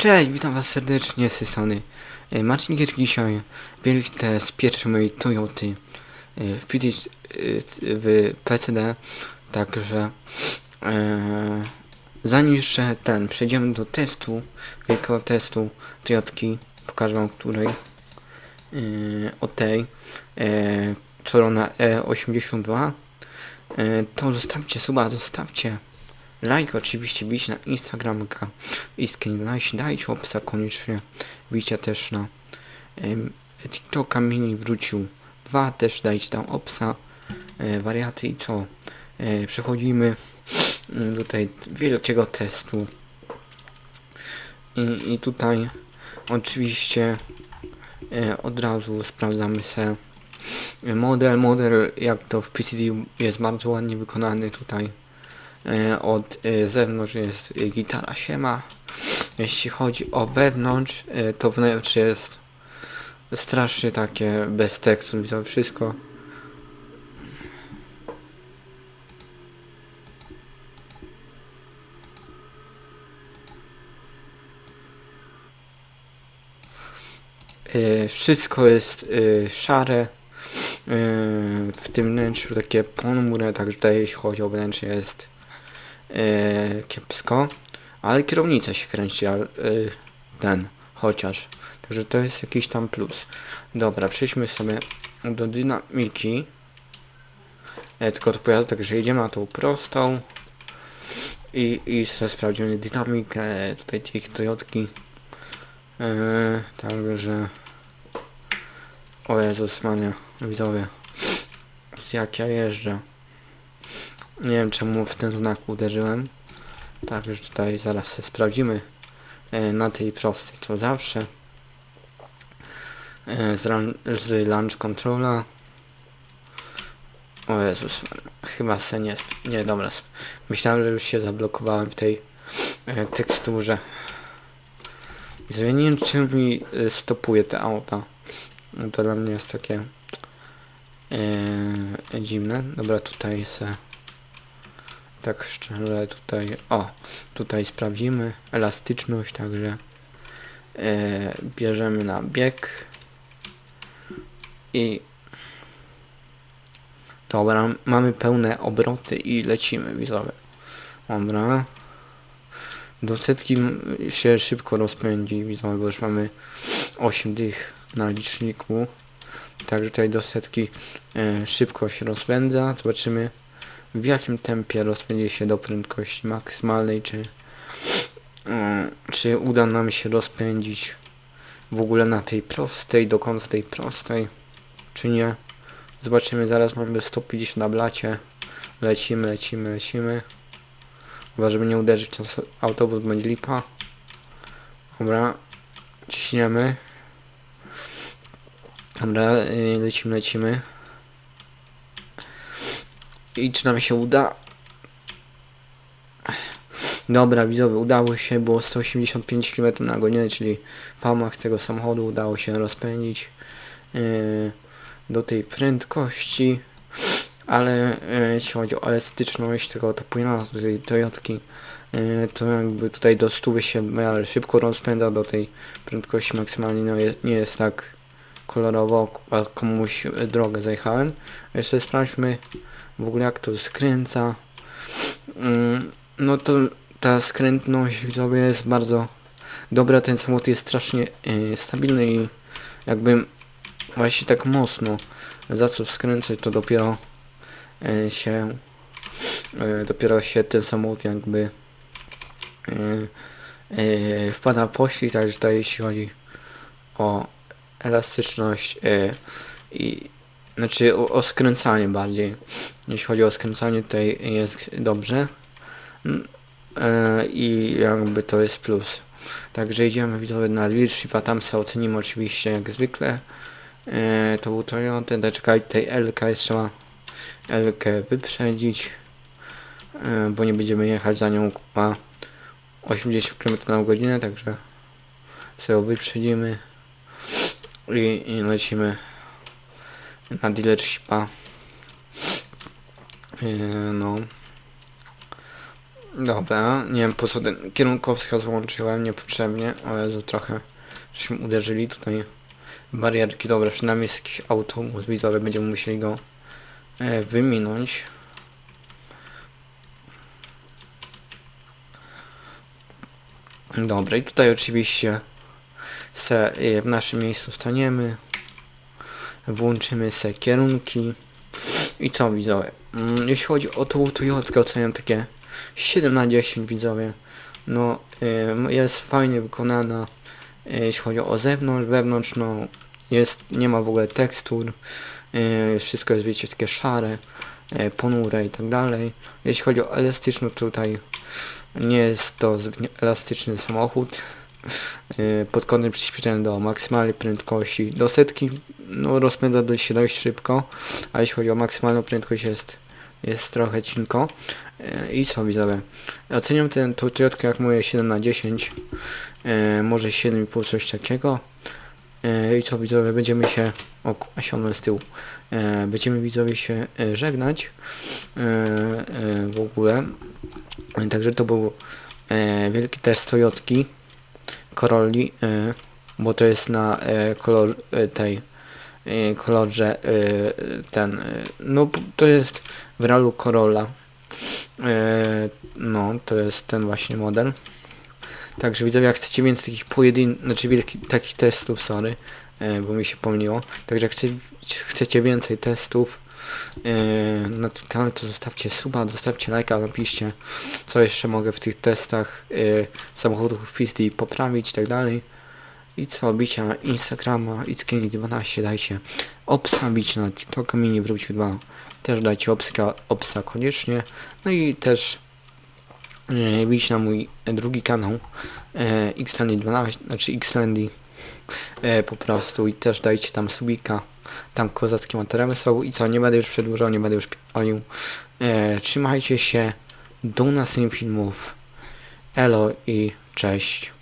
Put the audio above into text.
Cześć, witam was serdecznie z tej strony e, Marcin Gier dzisiaj. Wielki test pierwszej mojej Toyoty e, e, w PCD także e, zanim jeszcze ten przejdziemy do testu wielkiego testu Toyotki pokażę wam której e, o tej e, Corona E82 e, to zostawcie suba, zostawcie like oczywiście bić na Instagramka Iskenilaś, dajcie opsa koniecznie, bicie też na em, TikToka mini wrócił dwa, też dajcie tam opsa, e, wariaty i co, e, przechodzimy mm, tej wielkiego testu. I, i tutaj oczywiście e, od razu sprawdzamy se model, model jak to w PCD jest bardzo ładnie wykonany tutaj. E, Od e, zewnątrz jest e, gitara siema. Jeśli chodzi o wewnątrz, e, to wnętrz jest strasznie takie bez tekstu to wszystko. E, Wszystko jest e, szare. E, W tym wnętrzu takie ponure, także tutaj jeśli chodzi o wnętrze jest e, kiepsko, ale kierownica się kręci, ale e, ten, chociaż. Także to jest jakiś tam plus. Dobra, przejdźmy sobie do dynamiki. E, tylko to pojazd, także jedziemy na tą prostą. I, i sobie sprawdzimy dynamikę e, tutaj tych Toyotki. E, także... O Jezus Mania, widzowie. Jak ja jeżdżę. Nie wiem czemu w ten znak uderzyłem. Tak, już tutaj zaraz sobie sprawdzimy e, na tej prostej, co zawsze. E, z, z launch controla. O Jezus, chyba se nie, nie dobra. Myślałem, że już się zablokowałem w tej e, teksturze. Wiem, czy mi e, stopuje te auta. No to dla mnie jest takie e, dziwne. Dobra, tutaj se tak szczerze tutaj, o, tutaj sprawdzimy elastyczność, także e, bierzemy na bieg i dobra, mamy pełne obroty i lecimy widzowie. Dobra. Do setki się szybko rozpędzi widzowie, bo już mamy 8 dych na liczniku. Także tutaj do setki e, szybko się rozpędza. Zobaczymy w jakim tempie rozpędzi się do prędkości maksymalnej, czy, mm, czy uda nam się rozpędzić w ogóle na tej prostej, do końca tej prostej, czy nie. Zobaczymy, zaraz mamy 150 na blacie. Lecimy, lecimy, lecimy. Chyba, żeby nie uderzyć s- autobus, będzie lipa. Dobra, ciśniemy. Dobra, yy, lecimy, lecimy. I czy nam się uda? Dobra, widzowie, udało się, było 185 km na godzinę, czyli famach tego samochodu udało się rozpędzić yy, do tej prędkości, ale yy, jeśli chodzi o elastyczność tego to pojazdu, do tej Toyotki, yy, to jakby tutaj do 100 się w szybko rozpędza do tej prędkości maksymalnej, no nie jest tak kolorowo, a komuś e, drogę zajechałem. Jeszcze sprawdźmy w ogóle jak to skręca. Mm, No to ta skrętność widzowie jest bardzo dobra. Ten samochód jest strasznie e, stabilny i jakby właśnie tak mocno za co skręcać to dopiero e, się e, dopiero się ten samochód jakby e, e, wpada w pościg, także tutaj jeśli chodzi o elastyczność e, i znaczy o, o skręcanie bardziej. Jeśli chodzi o skręcanie, tutaj jest dobrze. Mm, E, I jakby to jest plus. Także idziemy widzowie na leadership, a tam sobie ocenimy oczywiście jak zwykle. E, to był Toyota, czekaj, tej LK trzeba LK wyprzedzić, e, bo nie będziemy jechać za nią a 80 km na godzinę, także sobie wyprzedzimy i, i lecimy na dealershipa. Yy, no. Dobra, nie wiem po co ten kierunkowskaz włączyłem niepotrzebnie. O Jezu, trochę żeśmy uderzyli tutaj barierki. Dobra, przynajmniej jest jakiś autobus widzowy, będziemy musieli go e, wyminąć. Dobra, i tutaj oczywiście se e, w naszym miejscu staniemy. Włączymy se kierunki. I co widzowie? Mm, Jeśli chodzi o tą Toyotkę, oceniam takie 7 na 10 widzowie. No, ym, jest fajnie wykonana. y, Jeśli chodzi o zewnątrz, wewnątrz, no, jest, nie ma w ogóle tekstur. y, Wszystko jest, wiecie, takie szare, y, ponure i tak dalej. Jeśli chodzi o elastyczność, tutaj nie jest to elastyczny samochód. Y, Pod kątem przyspieszenia do maksymalnej prędkości do setki no, rozpędza się dość szybko, a jeśli chodzi o maksymalną prędkość jest, jest trochę cinko. E, I co widzowie? Oceniam tę tą Toyotkę jak moje 7 na 10 e, może 7,5 coś takiego. I co widzowie, będziemy się... O, siądę z tyłu. Będziemy widzowie się żegnać w ogóle. Także to był wielki test Toyotki Corolli, e, bo to jest na e, kolor e, tej kolorze ten, no to jest w realu Corolla. No, to jest ten właśnie model. Także widzowie, jak chcecie więcej takich pojedyn... znaczy wielki, takich testów, sorry, bo mi się pomyliło. Także jak chce, chcecie więcej testów na tym kanale, to zostawcie suba, zostawcie lajka, napiszcie, co jeszcze mogę w tych testach e, samochodów pizdy poprawić i tak dalej. I co, bicia Instagrama, itzkenny12, dajcie obsa, bicie na TikToka, mini wrócił 2, też dajcie obska, obsa koniecznie. No i też e, na mój drugi kanał, e, xlandy12, znaczy xlandy e, po prostu i też dajcie tam subika, tam kozackie materiały są i co, nie będę już przedłużał, nie będę już palił. E, trzymajcie się, do następnych filmów, elo i cześć.